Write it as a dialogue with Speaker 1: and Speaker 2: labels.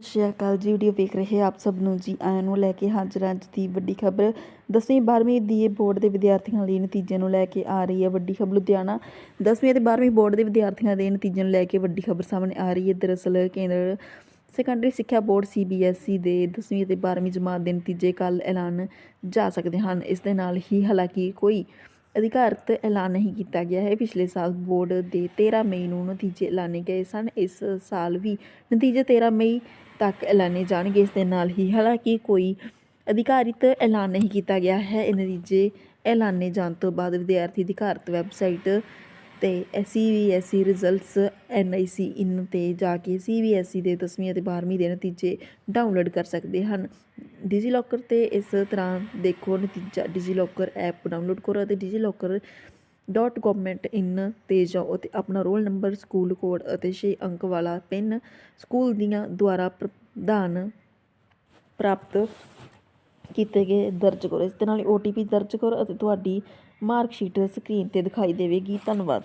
Speaker 1: ਸਤਿ ਸ਼੍ਰੀ ਅਕਾਲ ਜੀ ਵੀਡੀਓ ਵੇਖ ਰਹੇ ਆਪ ਸਭ ਨੂੰ ਜੀ। ਆਇਆਂ ਨੂੰ ਲੈ ਕੇ ਹਾਜ਼ਰ ਹਾਂ ਅੱਜ ਦੀ ਵੱਡੀ ਖਬਰ। 10ਵੀਂ 12ਵੀਂ ਦੀ ਬੋਰਡ ਦੇ ਵਿਦਿਆਰਥੀਆਂ ਲਈ ਨਤੀਜਿਆਂ ਨੂੰ ਲੈ ਕੇ ਆ ਰਹੀ ਹੈ ਵੱਡੀ ਖਬਰ। ਲੁਧਿਆਣਾ 10ਵੀਂ ਅਤੇ 12ਵੀਂ ਬੋਰਡ ਦੇ ਵਿਦਿਆਰਥੀਆਂ ਦੇ ਨਤੀਜਿਆਂ ਨੂੰ ਲੈ ਕੇ ਵੱਡੀ ਖਬਰ ਸਾਹਮਣੇ ਆ ਰਹੀ ਹੈ। ਦਰਅਸਲ ਕੇਂਦਰ ਸੈਕੰਡਰੀ ਸਿੱਖਿਆ ਬੋਰਡ ਸੀਬੀਐਸਈ ਦੇ 10ਵੀਂ ਅਤੇ 12ਵੀਂ ਜਮਾਤ ਦੇ ਨਤੀਜੇ ਕੱਲ ਐਲਾਨ ਜਾ ਸਕਦੇ ਹਨ। ਇਸ ਦੇ ਨਾਲ ਹੀ ਹਾਲਾਂਕਿ ਕੋਈ ਅਧਿਕਾਰਤ ਐਲਾਨ ਨਹੀਂ ਕੀਤਾ ਗਿਆ ਹੈ। ਪਿਛਲੇ ਸਾਲ ਬੋਰਡ ਦੇ 13 ਮਈ ਨੂੰ ਨਤੀਜੇ ਐਲਾਨੇ ਗਏ ਸਨ। ਇਸ ਸਾਲ ਵੀ ਨਤੀਜੇ 13 ਮਈ ਤੱਕ ਐਲਾਨੇ ਜਾਣਗੇ। ਇਸ ਦੇ ਨਾਲ ਹੀ ਹਾਲਾਂਕਿ ਕੋਈ ਅਧਿਕਾਰਿਤ ਐਲਾਨ ਨਹੀਂ ਕੀਤਾ ਗਿਆ ਹੈ। ਇਹ ਨਤੀਜੇ ਐਲਾਨੇ ਜਾਣ ਤੋਂ ਬਾਅਦ ਵਿਦਿਆਰਥੀ ਅਧਿਕਾਰਤ ਵੈਬਸਾਈਟ ਤੇ ਸੀਬੀਐਸਈ ਰਿਜ਼ਲਟਸ ਐਨਆਈਸੀ ਇਨ ਤੇ ਜਾ ਕੇ ਸੀਬੀਐਸਈ ਦੇ 10ਵੀਂ ਅਤੇ 12ਵੀਂ ਦੇ ਨਤੀਜੇ ਡਾਊਨਲੋਡ ਕਰ ਸਕਦੇ ਹਨ। ਡਿਜੀਲੋਕਰ ਤੇ ਇਸ ਤਰ੍ਹਾਂ ਦੇਖੋ ਨਤੀਜਾ, ਡਿਜੀਲੋਕਰ ਐਪ ਡਾਊਨਲੋਡ ਕਰੋ ਅਤੇ ਡਿਜੀਲੋਕਰ ਡੋਟ ਗੌਰਮੈਂਟ ਇਨ ਤੇ ਜਾਓ ਅਤੇ ਆਪਣਾ ਰੋਲ ਨੰਬਰ, ਸਕੂਲ ਕੋਡ ਅਤੇ ਛੇ ਅੰਕ ਵਾਲਾ ਪਿੰਨ ਸਕੂਲ ਦੀਆਂ ਦੁਆਰਾ ਪ੍ਰਦਾਨ ਪ੍ਰਾਪਤ ਕੀਤੇ ਗਏ ਦਰਜ ਕਰੋ। ਇਸ ਦੇ ਨਾਲ ਓ ਟੀ ਪੀ ਦਰਜ ਕਰੋ ਅਤੇ ਤੁਹਾਡੀ ਮਾਰਕਸ਼ੀਟ ਸਕਰੀਨ ਤੇ ਦਿਖਾਈ ਦੇਵੇਗੀ। ਧੰਨਵਾਦ।